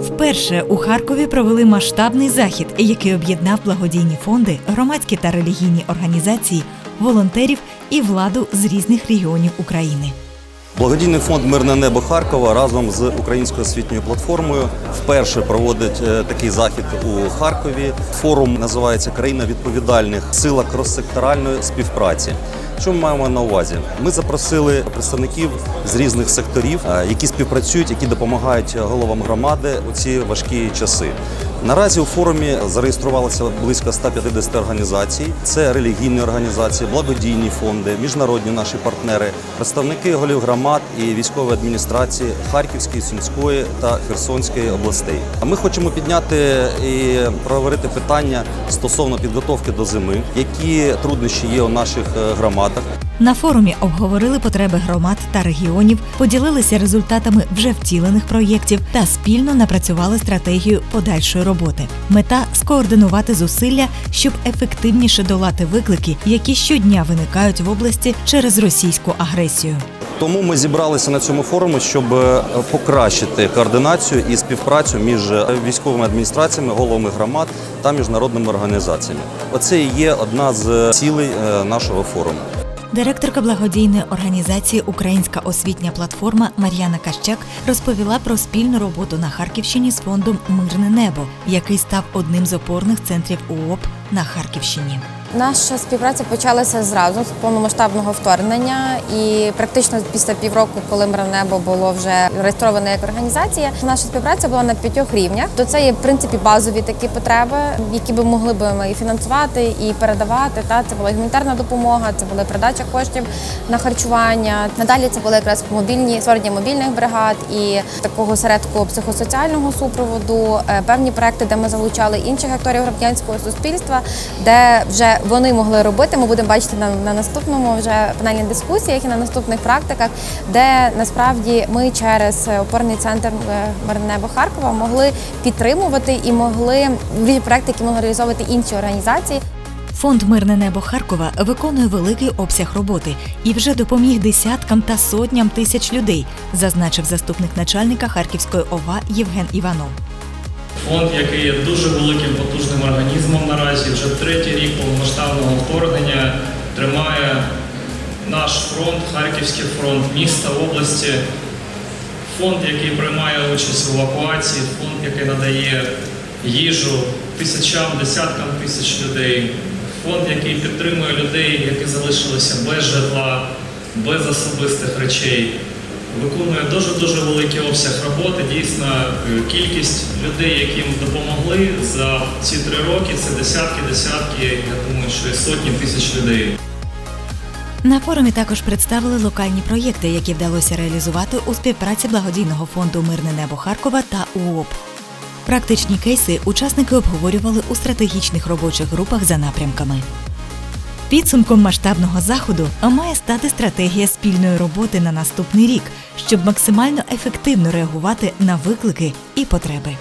Вперше у Харкові провели масштабний захід, який об'єднав благодійні фонди, громадські та релігійні організації, волонтерів і владу з різних регіонів України. Благодійний фонд Мирне небо Харкова разом з українською освітньою платформою вперше проводить е, такий захід у Харкові. Форум називається Країна відповідальних сила кроссекторальної співпраці. Що ми маємо на увазі? Ми запросили представників з різних секторів, е, які співпрацюють, які допомагають головам громади у ці важкі часи. Наразі у форумі зареєструвалося близько 150 організацій. Це релігійні організації, благодійні фонди, міжнародні наші партнери, представники голів громад і військової адміністрації Харківської, Сумської та Херсонської областей. Ми хочемо підняти і проговорити питання стосовно підготовки до зими, які труднощі є у наших е, громадах. На форумі обговорили потреби громад та регіонів, поділилися результатами вже втілених проєктів та спільно напрацювали стратегію подальшої роботи. Мета скоординувати зусилля, щоб ефективніше долати виклики, які щодня виникають в області через російську агресію. Тому ми зібралися на цьому форумі, щоб е, покращити координацію і співпрацю між е, військовими адміністраціями, головами громад та міжнародними організаціями. Оце і є одна з цілей е, нашого форуму. Директорка благодійної організації Українська освітня платформа Мар'яна Кащак розповіла про спільну роботу на Харківщині з фондом Мирне небо, який став одним з опорних центрів УОП на Харківщині. Наша співпраця почалася зразу з повномасштабного вторгнення, і практично після півроку, коли «Мирне небо було вже реєстроване як організація, наша співпраця була на п'ятьох рівнях. То це є в принципі базові такі потреби, які би могли би ми і фінансувати, і передавати. Та це була гуманітарна допомога, це була передача коштів на харчування. Надалі це були якраз мобільні створення мобільних бригад і такого середку психосоціального супроводу, е, певні проекти, де ми залучали інших акторів громадянського суспільства, де вже вони могли робити. Ми будемо бачити на, на наступному вже панельних дискусіях і на наступних практиках, де насправді ми через е, опорний центр е, «Мирне небо Харкова могли підтримувати і могли проекти, які могли реалізовувати інші організації. Фонд Мирне небо Харкова виконує великий обсяг роботи і вже допоміг десяткам та сотням тисяч людей, зазначив заступник начальника Харківської ОВА Євген Іванов. Фонд, який є дуже великим потужним організмом наразі, вже третій рік повномасштабного вторгнення тримає наш фронт, Харківський фронт міста, області. Фонд, який приймає участь в евакуації, фонд, який надає їжу тисячам, десяткам тисяч людей. Фонд, який підтримує людей, які залишилися без житла, без особистих речей виконує дуже дуже великий обсяг роботи. Дійсно, е, кількість людей, яким допомогли за ці три роки, це десятки, десятки, я думаю, що і сотні тисяч людей. На форумі також представили локальні проєкти, які вдалося реалізувати у співпраці благодійного фонду Мирне небо Харкова та УОП. Практичні кейси учасники обговорювали у стратегічних робочих групах за напрямками. Підсумком масштабного заходу має стати стратегія спільної роботи на наступний рік, щоб максимально ефективно реагувати на виклики і потреби.